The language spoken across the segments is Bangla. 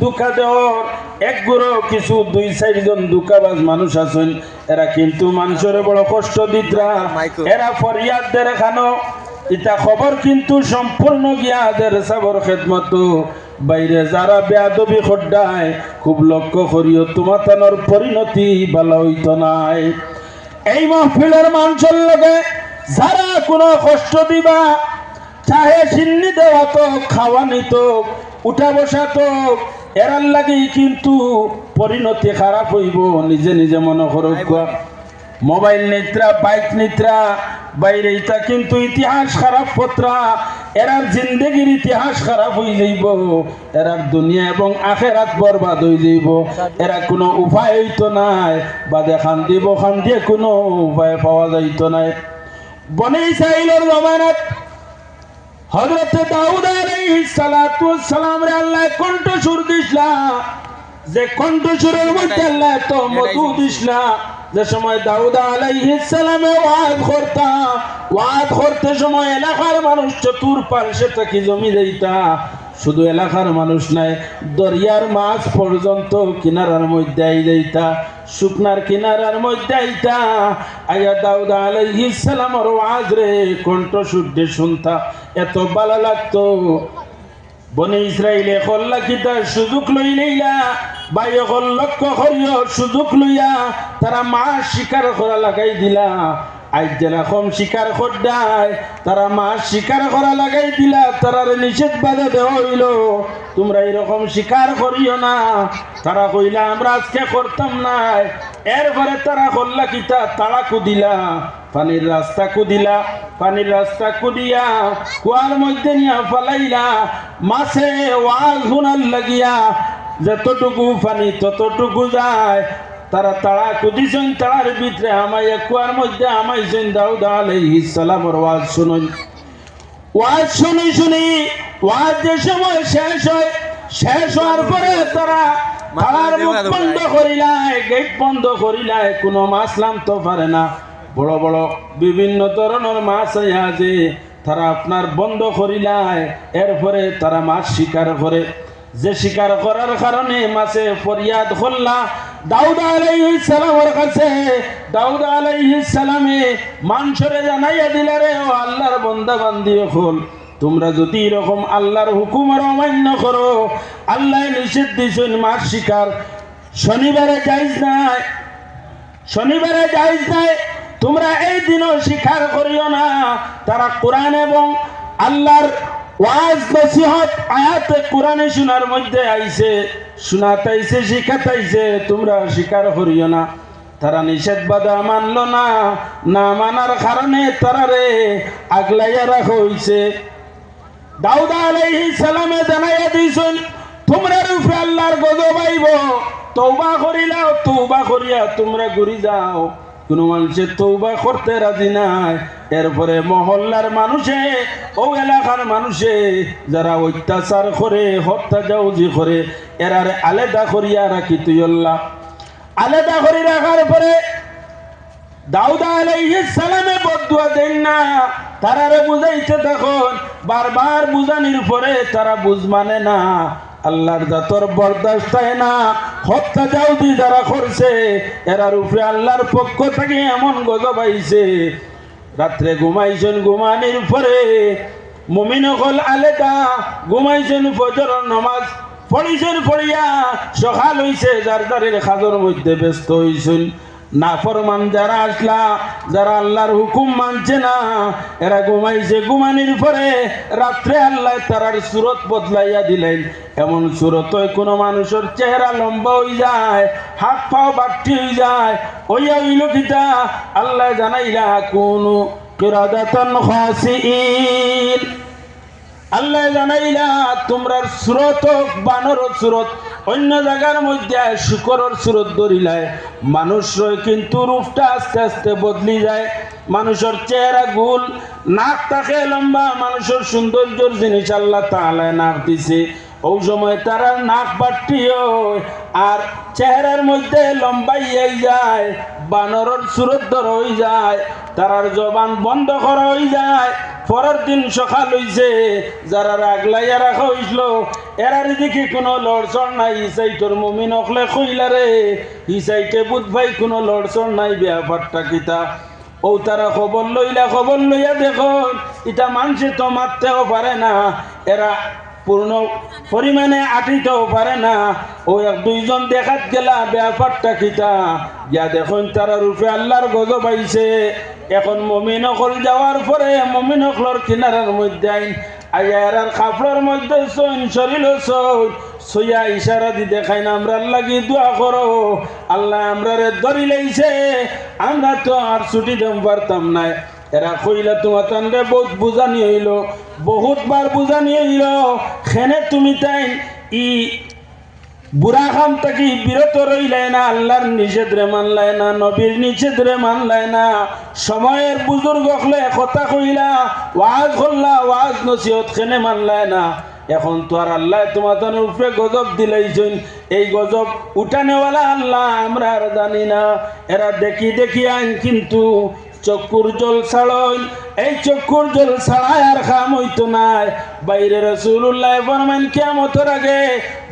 দুঃখা দেওয়ার এক গুরো কিছু দুই চারজন দুঃখাবাজ মানুষ আছেন। এরা কিন্তু মানুষের বড় কষ্ট দিতরা। এরা ফরিয়াদদের এখানো। ইটা খবর কিন্তু সম্পূর্ণ গিয়াদের সাবর খেদমত। বাইরে যারা বেয়াদবি খড্ডায় খুব লক্ষ্য করিও তোমাতানোর পরিণতি ভালো হইত নাই। এই মহফিলের মানুষের লগে যারা কোনো কষ্ট দিবা চাহে সিন্নি দেওয়া তো খাওয়ানি তো উঠা বসা তো এরার লাগি কিন্তু পরিণতি খারাপ হইব নিজে নিজে মনে করুক মোবাইল নিত্রা বাইক নিত্রা বাইরে এটা কিন্তু ইতিহাস খারাপ পত্রা এরার জিন্দগির ইতিহাস খারাপ হয়ে যাইব এরার দুনিয়া এবং আখেরাত বরবাদ হয়ে যাইব। এরা কোনো উপায় হইতো নাই বা দেখান দিব খান দিয়ে কোনো উপায় পাওয়া যাইতো নাই। বনে ইসরাইলের জমানাত হজরত দাউদ আলাইহিস সালাতু সালাম রে আল্লাহ কণ্ঠ সুর দিছলা যে কণ্ঠ সুরের মধ্যে আল্লাহ তো মধু দিছলা যে সময় দাউদ আলাইহিস সালামে ওয়াজ করতা ওয়াদ করতে সময় এলাকার মানুষ চতুর পার্শ্বে থাকি জমি যাইতা শুধু এলাকার মানুষ নাই দরিয়ার মাছ পর্যন্ত কিনারার মধ্যে আই যাইতা, শুকনার কিনারার মধ্যে আইতা আয়া দাউদ আলাইহিস সালামের ওয়াজ রে কণ্ঠ শুদ্ধে শুনতা, এত ভালো লাগতো। বনে ইসরায়েলে কল্লা কিতা সুযোগ লই লইলা বাই হল লক্ষ্য করিও সুযোগ লইয়া তারা মাছ শিকার করা লাগাই দিলা। শিকার তারা মাছ শিকার করা লাগাই দিলা নিষেধ বাধা দেওয়া তোমরা এরকম শিকার করিও না। তারা কইলা, আমরা আজকে করতাম তারা তারা কুদিলা, পানির রাস্তা কুদিলা, পানির রাস্তা কুদিয়া, কুয়ার মধ্যে নিয়া ফালাইলা, মাছে ওয়াজ হুনার লাগিয়া, যতটুকু পানি ততটুকু যায় তারা তারা কুদিছেন তার ভিতরে আমায় কুয়ার মধ্যে আমাইছেন দাউদ আলাইহিস সালামের ওয়াজ শুনুন। ওয়াজ শুনি শুনি, ওয়াজ যে সময় শেষ হয়, শেষ হওয়ার পরে তারা তার মুখ বন্ধ করিলায় গেট বন্ধ করিলায় কোনো মাছ নামতে পারে না। বড় বড়, বিভিন্ন ধরনের মাছ আছে তারা আপনার বন্ধ করিলায় এরপরে তারা মাছ শিকার করে। যে শিকার করার কারণে মাছে ফরিয়াদ করলা কাছে তোমরা যদি এরকম আল্লাহর হুকুম আর অমান্য করো, আল্লাহ নিষেধ দিয়েছেন মাছ শিকার। শনিবারে যাইজ নাই। শনিবারে যাইজ নাই। তোমরা এই দিনও শিকার করিও না। তারা কোরআন এবং আল্লাহর ওয়াজ, নসিহত, আয়াতে কোরআনে শোনার মধ্যে আইছে, শোনাতাইছে, শিখাতাইছে, তোমরা স্বীকার করিও না। তারা নিষেধ বাধা মানল না না মানার কারণে তারা রে আগলাইয়া রাখা হইছে। দাউদা আলাইহিস সালামে জানাইয়া দিয়েছেন, তোমরা রূপে আল্লাহর গজব আইব তৌবা করিলাও তৌবা করিয়া তোমরা ঘুরি যাও। কোনো মানুষের তৌবা করতে রাজি নাই। এরপরে মহল্লার মানুষে, ও এলাকার মানুষে, যারা অত্যাচার করে, হত্যা যাউজি করে এরারে আলাদা করিয়া রাখি তুই আলাদা করে রাখার পরে দাউদা আলাইহিস সালামে বদুয়া দেন না। তারারে বুঝাইতে তখন, বারবার বুঝানির পরে তারা বুঝ মানে না। আল্লাহর জাতর বরদাস্ত না। হত্যা যাউদি যারা করছে এরার উপরে আল্লাহর পক্ষ থেকে এমন গজব আইছে। রাত্রে ঘুমাইছেন ঘুমানির পরে মমিন হল আলেদা, ঘুমাইছেন ফজর নমাজ পড়িছেন পড়িয়া সকাল হইছে, যার দারের খাজর মধ্যে ব্যস্ত হইছেন। না ফরমান যারা আসলা, যারা আল্লাহর হুকুম মানছে না, এরা ঘুমাইছে ঘুমানির পরে রাত্রে আল্লাহ তারার সুরত বদলাইয়া দিলেন। এমন সুরত কোনো মানুষের চেহারা লম্বা হয়ে যায়, হাত পাও বাট্টি হয়ে যায়। ওইয়া হইল কিতা? আল্লাহ জানাইলা, কোন আল্লাহ জানাইলা তোমরা স্রোত বানর স্রোত অন্য জায়গার মধ্যে শুকরের দরিলায় মানুষ রয়ে কিন্তু রূপটা আস্তে আস্তে বদলি যায়। মানুষের চেহারা গুল, নাক তাকে লম্বা, মানুষের সৌন্দর্যর জিনিস আল্লাহ তাহলে নাক দিছে। ওই সময় তারা নাক বাট্টি হয় আর চেহারার মধ্যে লম্বাইয়াই যায়, বানরের সুরত ধর হয়ে যায়, তারার জবান বন্ধ করা হয়ে যায়। পরের দিন সকাল হইছে, যারা রাগলাইয়া রাখা হইছিল, এরার দিকে কোনো লড়চড় নাই, ইসাইটর মমিন অকলে কইলারে ইসাইটে বুধ ভাই কোনো লড়চড় নাই ব্যাপারটা কিতা? ও তারা খবর লইলা, খবর লইয়া দেখো এটা মানুষে তো মারতেও পারে না। এরা পূর্ণ পরিমাণে আটিতেও পারে না। ও এক দুইজন দেখাত গেলা, ব্যাপারটা কিতা? গিয়া দেখুন, তারা রূপে আল্লাহর গজব আইছে। এখন মমিন অকল যাওয়ার পরে মমিন অকলর কিনারার মধ্যে আইন আয়ার কাপড়ের মধ্যে সইন শরীর সই সইয়া ইশারা দি না আমরা লাগি দোয়া করো। আল্লাহ আমরা রে ধরি লাইছে আমরা তো আর ছুটি দেম পারতাম না। এরা কইলা তোমার তান্ডে বহুত বুঝানি হইল বহুত বার বুঝানি হইল খেনে তুমি তাই ই বুড়া খাম থাকি বিরত রইলাই না, আল্লাহর নিষেধ রে মানলাই না, নবীর নিষেধ রে মানলাই না, সময়ের বুজুর্গ হলে কথা কইলা, ওয়াজ করলা ওয়াজ নসিহত খেনে মানলাই না। এখন তো আর আল্লাহ তোমার তার উপরে গজব দিলাইছেন, এই গজব উঠানেওয়ালা আল্লাহ আমরা আর জানি না, এরা দেখি দেখি আইন কিন্তু চক্ষুর জল ছাড়ল এই চক্ষুর জল ছাড়ায় আর খাম হইতো নাই বাইরে রসুল্লাহ ফরমান কেমতের আগে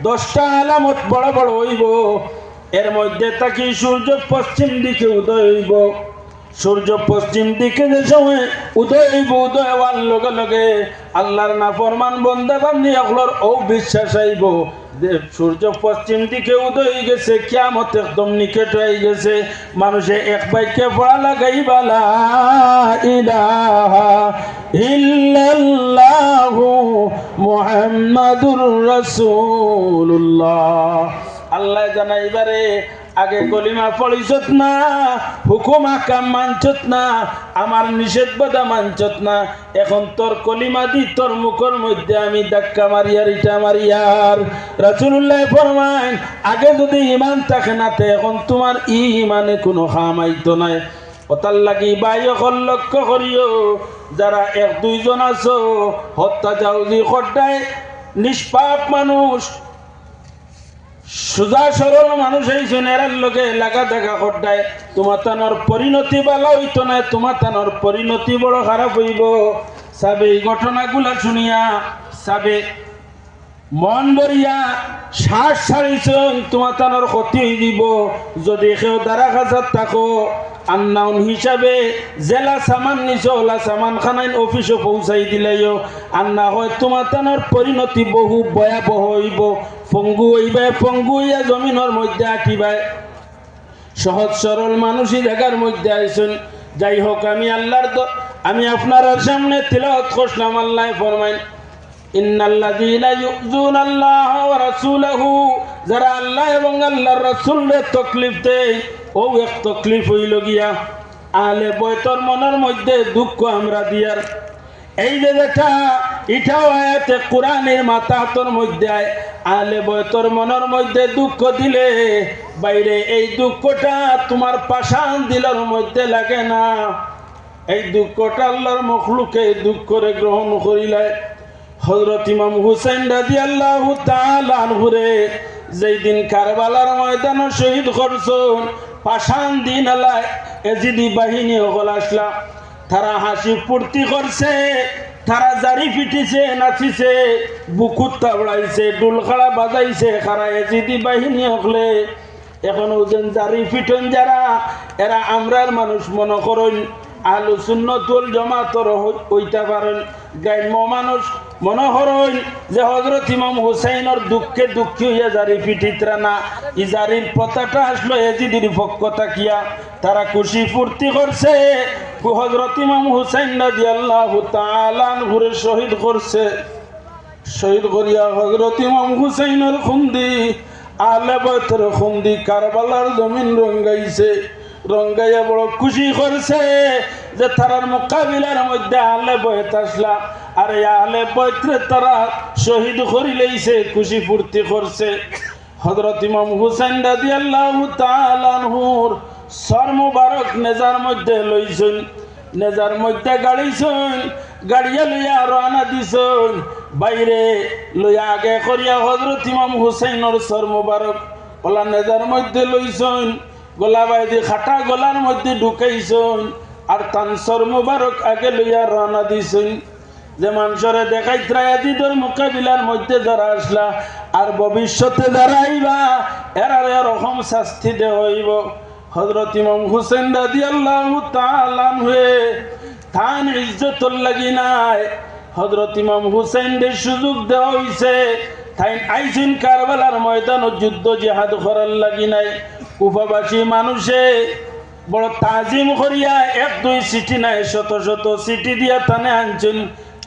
দশটা আলামত বড় বড় হইব। এর মধ্যে তাকি সূর্য পশ্চিম দিকে উদয় হইব। সূর্য পশ্চিম দিকে যে সময় উদয় উদয় হওয়ার লগে লগে আল্লাহর না ফরমান বন্দা বান্দি অকলর ও বিশ্বাস আইব সূর্য পশ্চিম দিকে উদয় গেছে, কিয়ামত একদম নিকট হয়ে গেছে। মানুষে এক বাক্যে পড়া লাগাই বালা ইলাহা ইল্লাল্লাহু মুহাম্মাদুর রাসূলুল্লাহ। আল্লাহ জানাইবারে আগে কলিমা পড়িছত না, হুকুম আকাম মানছত না, আমার নিষেধ বাধা মানছত না। এখন তোর কলিমা দি, তোর মুখের মধ্যে আমি ধাক্কা মারিয়ার ইটা মারিয়ার রাসুল্লাহ ফরমাইন, আগে যদি ইমান থাকে না এখন তোমার ই ইমানে কোনো খামাইতো নাই। ওতার লাগি বাই অকল লক্ষ্য করিও, যারা এক দুইজন আছো, হত্যা যাওজি খড্ডায় নিষ্পাপ মানুষ সুজা সরল মানুষ এই সোনেরার লোকে এলাকা দেখা করটায় তোমার তানোর পরিণতি ভালো হইতো না তোমার তানোর পরিণতি বড় খারাপ হইব। সাবে এই ঘটনাগুলা শুনিয়া সাবে মন বরিয়া শ্বাস ছাড়িছ, তোমার তানোর ক্ষতি হয়ে দিব, যদি কেউ দ্বারা খাজার থাকো। আন্নাউন হিসাবে জেলা সামান নিছ ওলা সামান খানাইন অফিসে পৌঁছাই দিলাইও আন্না হয় তোমার তানোর পরিণতি বহু ভয়াবহ হইব। পঙ্গু হইবে, পঙ্গু হইয়া জমিনের মধ্যে আঁকিবায় সহজ সরল মানুষই জায়গার মধ্যে আইসুন। যাই হোক আমি আল্লাহর আমি আপনার সামনে তিলাওয়াত করলাম আল্লাহ ফরমাইন যারা আল্লাহ এবং আল্লাহর রাসূলের তকলিফ দেয় ও এক তকলিফ হইল গিয়া আলে বয়তর মনের মধ্যে দুঃখ আমরা দিয়ার। এই যে যেটা, এটাও আয়াতে কোরআনের মাতাহতর মধ্যে আলে বয়তর মনের মধ্যে দুঃখ দিলে, বাইরে এই দুঃখটা তোমার পাশান দিলার মধ্যে লাগে না। এই দুঃখটা আল্লাহর মখলুকে দুঃখ করে গ্রহণ করিলে হজরত ইমাম হুসেন রাজি আল্লাহ যেই দিন কারবালার ময়দান শহীদ করছন পাশান দিন এজিদি বাহিনী হল আসলা, তারা হাসি ফুর্তি করছে তারা জারি ফিটিছে নাচিছে, বুকুত তাবড়াইছে ডুলখাড়া বাজাইছে খারা এজিদি বাহিনী হকলে এখন ওজন জারি ফিটন যারা এরা আমরার মানুষ মনে করেন আলু সুন্নতুল জমাতর হইতে পারেন। গ্রাম্য মানুষ মনে করেন যে হজরত ইমাম হুসাইনের দুঃখে দুঃখী হইয়া জারি ফিটিতরা না। ই জারির পতাটা আসলো এজিদির পক্ষ তাকিয়া। তারা খুশি ফুর্তি করছে। হজরত ইমাম হুসাইন রাজি আল্লাহ তালান ঘুরে শহীদ করছে। শহীদ করিয়া হজরত ইমাম হুসাইনের খুন্দি আলে বয়তর খুন্দি কারবালার জমিন রঙ্গাইছে। রঙ্গাইয়া বড় খুশি করছে যে তারার মোকাবিলার মধ্যে আলে বয়ত আসলা আর আলে বয়ত্রে তারা শহীদ করি লইছে খুশি ফুর্তি করছে। হজরত ইমাম হুসাইন রাজি আল্লাহ তালানহুর সর মুবারক নেজার মধ্যে লইছেন। নেজার মধ্যে গাড়িছন, গাড়িয়া লইয়া রানা দিছন। বাইরে লইয়া আগে করিয়া হজরত ইমাম হুসাইনর সর মুবারক ওলা নেজার মধ্যে লইছন। গলা বাইদি খাটা গলার মধ্যে ঢুকাইছন আর তান সর মুবারক আগে লইয়া রানা দিছন। যে মানুষরে দেখাই ত্রায়াজিদের মোকাবিলার মধ্যে যারা আসলা আর ভবিষ্যতে যারা আইবা এরার এরকম শাস্তি দে হইব। হজরত ইমাম হুসেন রাজি আল্লাহ তালান হয়ে থান ইজ্জতর লাগি নাই। হজরত ইমাম হুসেনদের সুযোগ দেওয়া হইছে। তাই আইসিন কারবালার ময়দান যুদ্ধ জেহাদ করার লাগি নাই। কুফাবাসী মানুষে বড় তাজিম করিয়া এক, দুই সিটি নাই, শত শত সিটি দিয়া তানে আনছেন,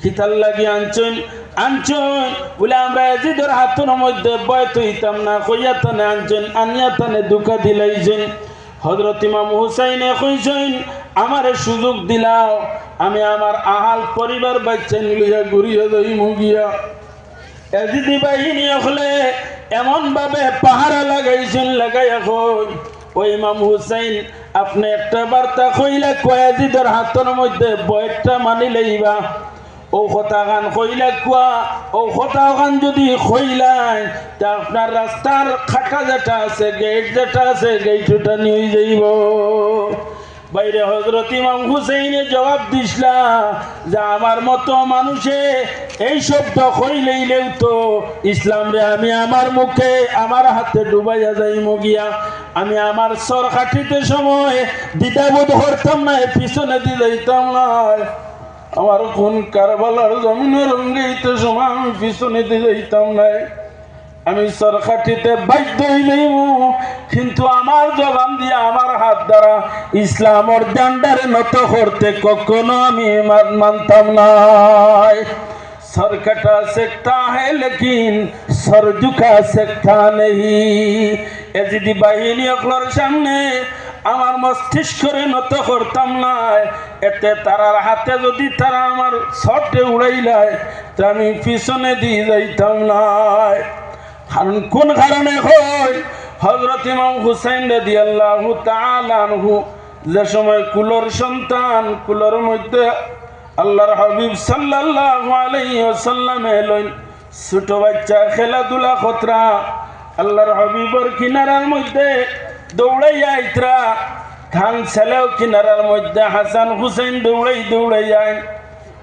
খিতাল লাগি আনছেন আনছেন। বলে আমরা এজিদের হাতের মধ্যে বয় তৈতাম না, কইয়া তানে আনছেন, আনিয়া তানে দুকা দিলাইছেন। হজরত ইমাম হুসাইনে কইছেন, আমারে সুযোগ দিলাও, আমি আমার আহাল পরিবার বাচ্চা নিলিয়া ঘুরিয়ে যাই মুগিয়া এজিদি বাহিনী হলে এমন ভাবে পাহারা লাগাইছেন, লাগাইয়া কই? ওই ইমাম হুসাইন, আপনি একটা বার্তা কইলে কয়াজিদের হাতের মধ্যে বয়টা মানি লইবা? ও কথা গান কইলে কুয়া, ও কথা গান যদি কইলাই, তা আপনার রাস্তার খাটা যেটা আছে গেট যেটা আছে গেটটা নিয়ে যাইব। বাইরে হজরত ইমাম হুসেইনে জবাব দিসলা যে আমার মতো মানুষে এই শব্দ কইলেইলেও তো। ইসলাম রে, আমি আমার মুখে আমার হাতে ডুবাইয়া যাই মগিয়া আমি আমার সর কাঠিতে সময় দ্বিধাবোধ করতাম না পিছনে দিয়ে যাইতাম না। আমার কোন কারবালার জমিনের রঙ্গেইতে সময় আমি পিছনে দিয়ে যাইতাম না। আমি সরকাটিতে বাধ্য হইলেই কিন্তু আমার জবান দিয়ে আমার হাত দ্বারা ইসলামর ডান্ডারে নত করতে কখনো আমি মানতাম নাই সরকাটা সেকতা হে লেকিন সর ঝুকা নেই। এজিদি বাহিনী অকলর সামনে আমার মস্তিষ্করে নত করতাম না, এতে তারার হাতে যদি তারা আমার শটে উড়াইলায়, তা আমি পিছনে দিয়ে যাইতাম না। কারণ কোন কারণে হয়? হজরত ইমাম হুসাইন রাদি আল্লাহ তালানহু যে সময় কুলোর সন্তান, কুলোর মধ্যে আল্লাহর হাবিব সাল্লাল্লাহু আলাইহি ওয়াসাল্লাম এলেন। ছোট বাচ্চা খেলাধুলা খতরা, আল্লাহর হাবিবর কিনারার মধ্যে দৌড়াই আইতরা ধান ছেলেও কিনারার মধ্যে হাসান হুসেন দৌড়াই দৌড়াই যায়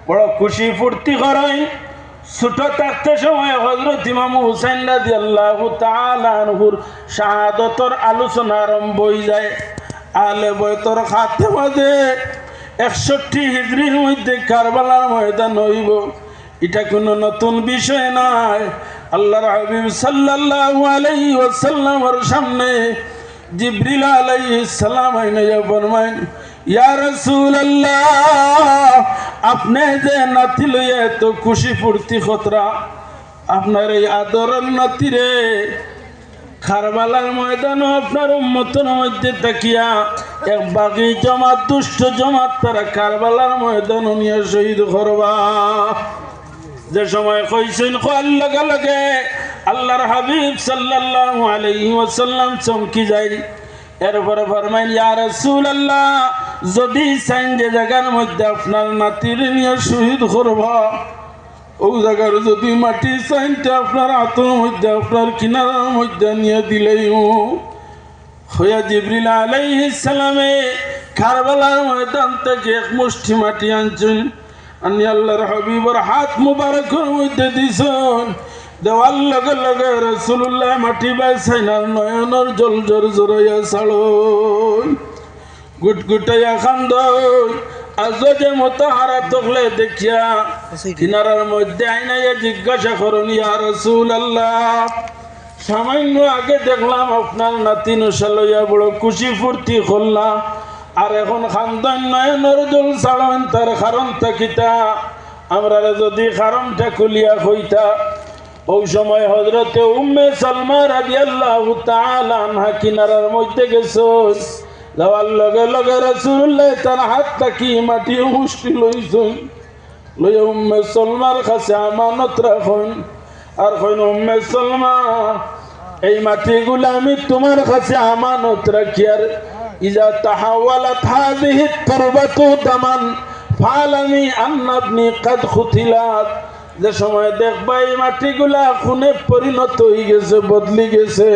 বড় খুশি ফুর্তি করেন। ছোট থাকতে সময় হজরত ইমাম হুসেন রাজি আল্লাহ তালানহুর শাহাদতর আলোচনা আরম্ভ হয়ে যায়। আলে বয়তর খাতে মাঝে একষট্টি হিজড়ির মধ্যে কারবালার ময়দান হইব। এটা কোনো নতুন বিষয় নয়। আল্লাহর হাবিব সাল্লাল্লাহু আলাইহি ওয়াসাল্লামের সামনে জিবরিল আলাইহিস সালাম আইনে ফরমাইন আপনি যে নাতি লইয়া তো খুশি ফুর্তি খতরা, আপনার এই আদরের নাতিরে খারবালার ময়দানও আপনার উন্মতর মধ্যে তাকিয়া এক বাকি জমাত, দুষ্ট জমাত, তারা কারবালার ময়দান নিয়ে শহীদ করবা। যে সময় কইছেন খোয়ার লগে, আল্লাহর হাবিব সাল্লাল্লাহু আলাইহি ওয়াসাল্লাম চমকি যায়। এরপরে ফরমাইন ইয়া রাসূলুল্লাহ, যদি চাইন যে জায়গার মধ্যে আপনার নাতির নিয়ে শহীদ করবা, ও জায়গার যদি মাটি চাইনটা আপনার হাতের মধ্যে, আপনার কিনারার মধ্যে নিয়ে দিলেই হইয়া জিবরিল আলাইহিস সালামে কারবালার ময়দান থেকে এক মুষ্টি মাটি আনছেন। আনি আল্লাহর হাবিবর হাত মুবারকের মধ্যে দিছেন। দেওয়ার লগে লগে রসুল্লাহ মাটি বাইসাইন আর নয়নর জল জোর জোরাইয়া ছাড়ো গুটগুটাইয়া খান্দ আজ যে মতো হারা তকলে দেখিয়া কিনারার মধ্যে আইনাইয়া জিজ্ঞাসা করুন, ইয়া রসুল আল্লাহ সামান্য আগে দেখলাম আপনার নাতি নশালইয়া বড় খুশি ফুর্তি করলাম আর এখন খানদান নয়নর জল ছাড়েন, তার কারণ থাকিতা আমরা যদি কারণটা খুলিয়া হইতা ওই সময় হজরতে উম্মে সালমা রাজি আল্লাহ তাআলা কিনারার মধ্যে গেছো। যাওয়ার লগে লগে রাসূলুল্লাহ তার হাত থাকি মাটি মুষ্টি লইছেন লইয়া উম্মে সলমার কাছে আমানত রাখুন। আর কইন, উম্মে সলমা, এই মাটিগুলো আমি তোমার কাছে আমানত রাখি। আর ইজা তাহাওয়ালাত হাযিহি তুরবাতু দামান ফালামি আন্নাবনি কাদ খুতিলাত। যে সময় দেখবা এই মাটিগুলা খুনে পরিণত হয়ে গেছে, বদলি গেছে।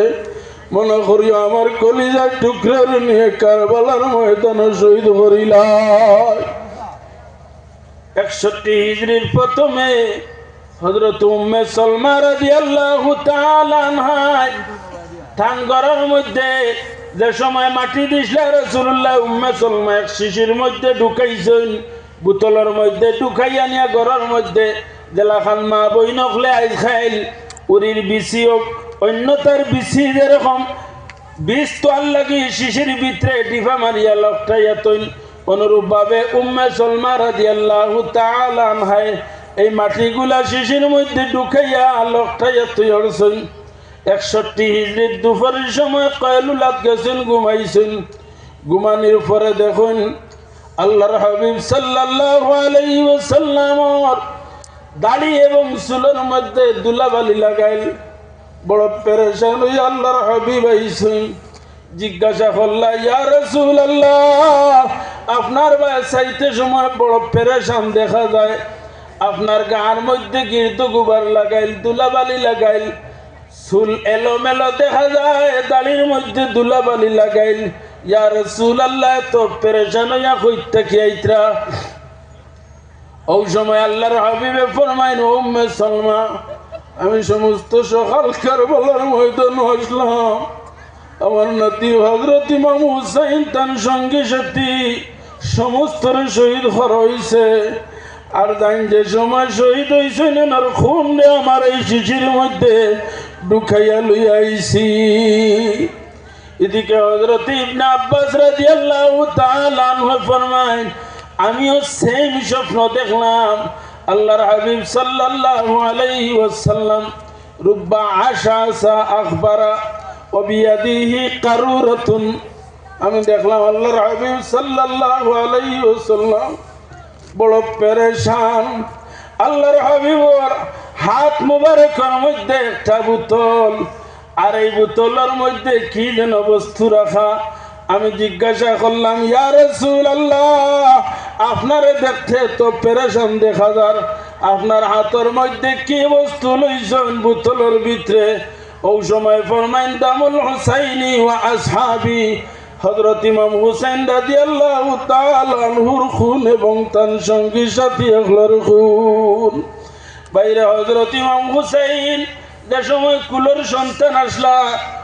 মনে করি আমার কলিজার টুকরার নিয়ে কারবালার ময়দান শহীদ করিলাম একষট্টি হিজড়ির প্রথমে হজরত উম্মে সলমা তাআলা আনহায় ধান ঘরের মধ্যে যে সময় মাটি দিছিল রসুল্লাহ উম্মে সলমা এক শিশির মধ্যে ঢুকাইছেন, বোতলের মধ্যে ঢুকাই আনিয়া ঘরের মধ্যে জেলাখান মা বই নকলে আইজ খাইল, উরির বিচি হোক অন্যতার বিচি যেরকম। বিষ তোয়ার লাগি শিশির ভিতরে ডিফা মারিয়া লকটাইয়া তৈল। অনুরূপ ভাবে উম্মে সলমা রাদিয়াল্লাহু তাআলা আনহায় এই মাটিগুলা শিশির মধ্যে ঢুকাইয়া লকটাইয়া তৈরছেন একষট্টি হিজড়ির দুপুরের সময় কয়লুলাত গেছেন, ঘুমাইছেন। ঘুমানির পরে দেখুন, আল্লাহর হাবিব সাল্লাল্লাহু আলাইহি ওয়াসাল্লামর দাড়ি এবং চুলের মধ্যে দুলাবালি লাগাইল। বড় পেরেশান হই আল্লাহর হাবিব আইছেন জিজ্ঞাসা করলা, ইয়া রাসূল আল্লাহ আপনার চাইতে সময় বড় পেরেশান দেখা যায়। আপনার গার মধ্যে গির্দ গুবার লাগাইল, দুলাবালি লাগাইল। চুল এলোমেলো দেখা যায়, দাড়ির মধ্যে দুলাবালি লাগাইল। ইয়া রাসূল আল্লাহ তো পেরেশান হইয়া কইতে খেয়াইত্রা ওই সময় আল্লাহর হাবিবে ফরমাইন উম্মে সালমা, আমি সমস্ত সকাল কারবালার ময়দান আসলাম। আমার নাতি হজরত ইমাম হুসাইন তার সঙ্গে সাথী সমস্ত শহীদ হইছে আর জান যে সময় শহীদ হইছেন আর খুন আমার এই শিশির মধ্যে ঢুকাইয়া লইয়া আইছি। এদিকে হজরত ইবনে আব্বাস রাদিয়াল্লাহু তাআলা আনহু ফরমায় আমিও সেম স্বপ্ন দেখলাম। আল্লাহর হাবিব সাল্লাল্লাহু আলাইহি ওয়াসাল্লাম, রুব্বা আশাসা আখবারা ওবিয়াদিহি কারুরাতুন। আমি দেখলাম আল্লাহর হাবিব সাল্লাল্লাহু আলাইহি ওয়াসাল্লাম বড় পেরেশান। আল্লাহর হাবিবর হাত মুবারকের মধ্যে একটা বোতল, আর এই বোতলের মধ্যে কি যেন বস্তু রাখা আমি জিজ্ঞাসা করলাম, ইয়া রাসূল আল্লাহ আপনারে দেখতে তো পেরেশান দেখা যার। আপনার হাতের মধ্যে কি বস্তু লইছেন বোতলের ভিতরে? ওই সময় ফরমাইন, দামুল হুসাইনি ওয়া আসহাবি। হজরত ইমাম হুসেন রাদিয়াল্লাহু তাআলা আনহুর খুন এবং তার সঙ্গী সাথী হলর খুন। বাইরে হজরত ইমাম হুসাইন, যে সময় কুলোর সন্তান আসলা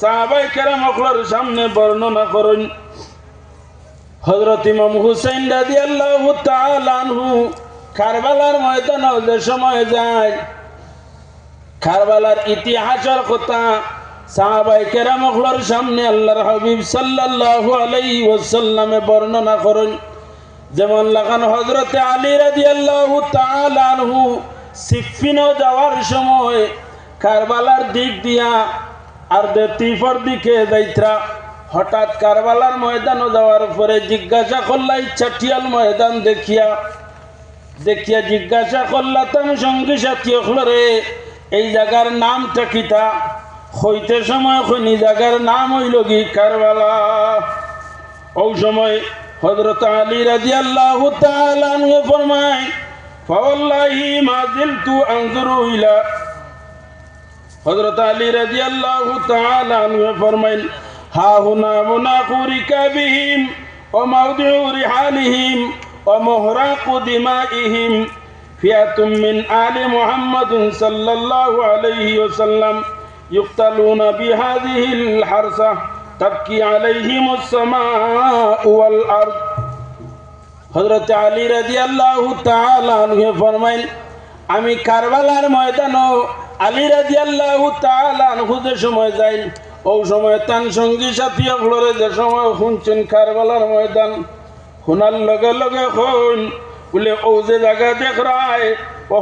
সাহাবাই কেরাম অখলার সামনে বর্ণনা করুন। হজরত ইমাম হুসাইন রাজি আল্লাহ আনহু কারবালার ময়দান যে সময় যায়, কারবালার ইতিহাসের কথা সাহাবাই কেরাম অখলার সামনে আল্লাহর হাবিব সাল্লাল্লাহু আলাইহি ওয়াসাল্লামে বর্ণনা করুন। যেমন লাগান হজরতে আলী রাজি আল্লাহ আনহু সিফিনও যাওয়ার সময় কারবালার দিক দিয়া আর তিফর দিকে যাইত্রা। হঠাৎ কারবালার ময়দানও যাওয়ার পরে জিজ্ঞাসা করলা ইচ্ছাটিয়াল ময়দান দেখিয়া। দেখিয়া জিজ্ঞাসা করলা, তাম সঙ্গী সাথী রে, এই জায়গার নামটা কিতা হইতে সময় খনি জায়গার নাম হইল কি কারবালা? ওই সময় হজরত আলী রাজি আল্লাহ ফরমায়, ফাওয়াল্লাহি মা দিলতু আনজুরু ইলা হজরত আলী রাজি আল্লাহ ফরমাইন হা হুনা মুনাকু রিকাবিহিম ও মাউদিউ রিহালিহিম ও মোহরাকু দিমাইহিম ফিয়াতুম মিন আলি মুহাম্মদ সাল্লাল্লাহু আলাইহি ওয়াসাল্লাম, ইউক্তালুনা বিহাদিহিল হারসা, তাবকি আলাইহিমুস সামাউ ওয়াল আরদ। হজরত আলী রাজি আল্লাহ তালানহে ফরমাইল, আমি কারবালার ময়দানও আলী রাজি আল্লাহ তালুদে সময় যাই ও সময় তান সঙ্গী সাথী ফ্লোরে যে সময় শুনছেন কারবালার ময়দান, শোনার লগে লগে শুন বলে, ও যে জায়গা দেখ রায় ও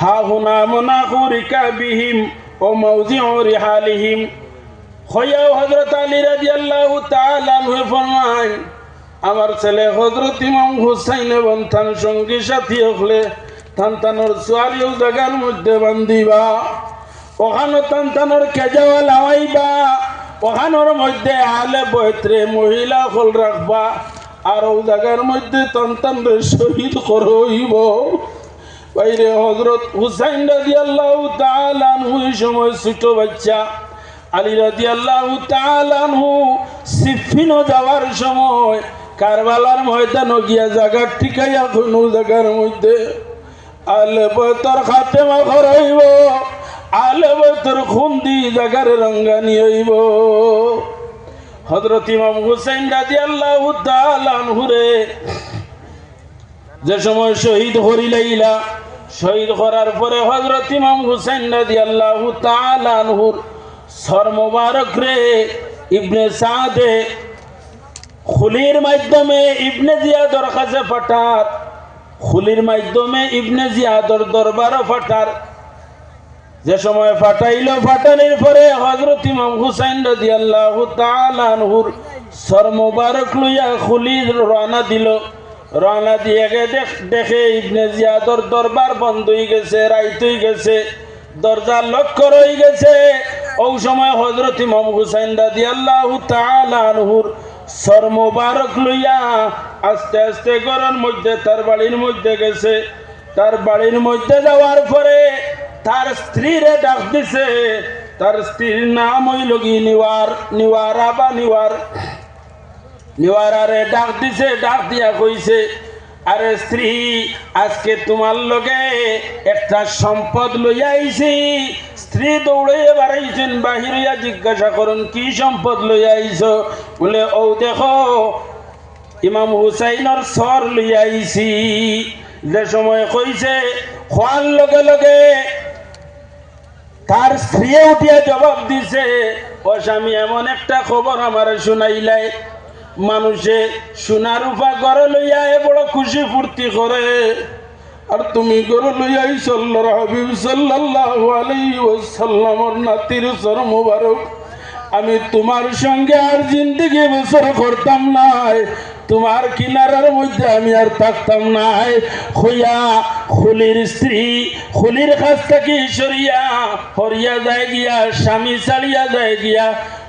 হা হুনা মনা হুরিকা বিহিম, ও মৌজি রিহালিহিম হইয়াও হজরত আলী রাজি আল্লাহ তালু ফরমাইন আমার ছেলে হজরত ইমাম হুসাইন এবং তার সঙ্গী সাথী হলে তান্তানোর সোয়ারিও জায়গার মধ্যে বান্ধিবা। ওখানো তান্তানোর কেজাওয়া লাগাইবা ওখানোর মধ্যে আলে বৈত্রে মহিলা হল রাখবা। আর ও জায়গার মধ্যে তান্তানরে শহীদ করইব বাইরে হজরত হুসাইন রাজি আল্লাহ তালানহু এই সময় ছোট বাচ্চা। আলী রাজি আল্লাহ তালানহু সিফিনো যাওয়ার সময় কারবালার ময়দান গিয়া জায়গার ঠিকাইয়া কোনো জায়গার মধ্যে আলে বতর খাতেমা খরাইব আলে বতর খুন্দি জায়গার রঙ্গানি হইব হজরত ইমাম হুসাইন রাজি আল্লাহ তালানহুরে যে সময় শহীদ হরিলাইলা শহীদ করার পরে হজরত ইমাম হুসেন রাজি আল্লাহ তালানহুর সর মোবারক রে ইবনে সাদে খুলির মাধ্যমে ইবনে জিয়াদর কাছে ফাটার খুলির মাধ্যমে ইবনে জিয়াদর দরবারও ফাটার। যে সময় ফাটাইল, ফাটানির পরে হজরত ইমাম হুসাইন রাজি আল্লাহ তালানহুর সর মোবারক লইয়া খুলির রানা দিল। রানা দিয়ে দেখ- ইবনে জিয়াদর দরবার বন্ধ হয়ে গেছে, রাইত হয়ে গেছে, দরজা লক্ষ্য রয়ে গেছে। ওই সময় হজরত ইমাম হুসাইন রাজি আল্লাহ তালানহুর সর মোবারক লইয়া আস্তে আস্তে ঘরের মধ্যে, তার বাড়ির মধ্যে গেছে। তার বাড়ির মধ্যে যাওয়ার পরে তার স্ত্রীরে ডাক দিছে। তার স্ত্রীর নাম হইল কি? নিওয়ার, নিওয়ারা বা নিওয়ার। নিওয়ারারে ডাক দিছে, ডাক দিয়া কইছে আরে স্ত্রী, আজকে তোমার লগে একটা সম্পদ লইয়া আইছি। স্ত্রী দৌড়ে বাড়াইছেন বাহিরিয়া জিজ্ঞাসা করুন, কি সম্পদ লইয়া আইছ? বলে, ও দেখো, ইমাম হুসাইনের স্বর লইয়া আইছি। যে সময় কইছে, খোয়ার লগে লগে তার স্ত্রী উঠিয়া জবাব দিছে, ও স্বামী, এমন একটা খবর আমার শুনাইলাই মানুষে সোনার উপা ঘরে লইয়া এ বড় খুশি ফুর্তি করে। আর তুমি গরু লইয়াই সাল্লার হাবিব সাল্লাল্লাহু আলাইহি ওয়াসাল্লামর নাতির সর মুবারক। আমি তোমার সঙ্গে আর জিন্দগি বছর করতাম নাই। তোমার কিনারার মধ্যে আমি আর থাকতাম নাই। হইয়া খুলির স্ত্রী, খুলির কাছ থেকে সরিয়া, হরিয়া যায় গিয়া, স্বামী চালিয়া যায় গিয়া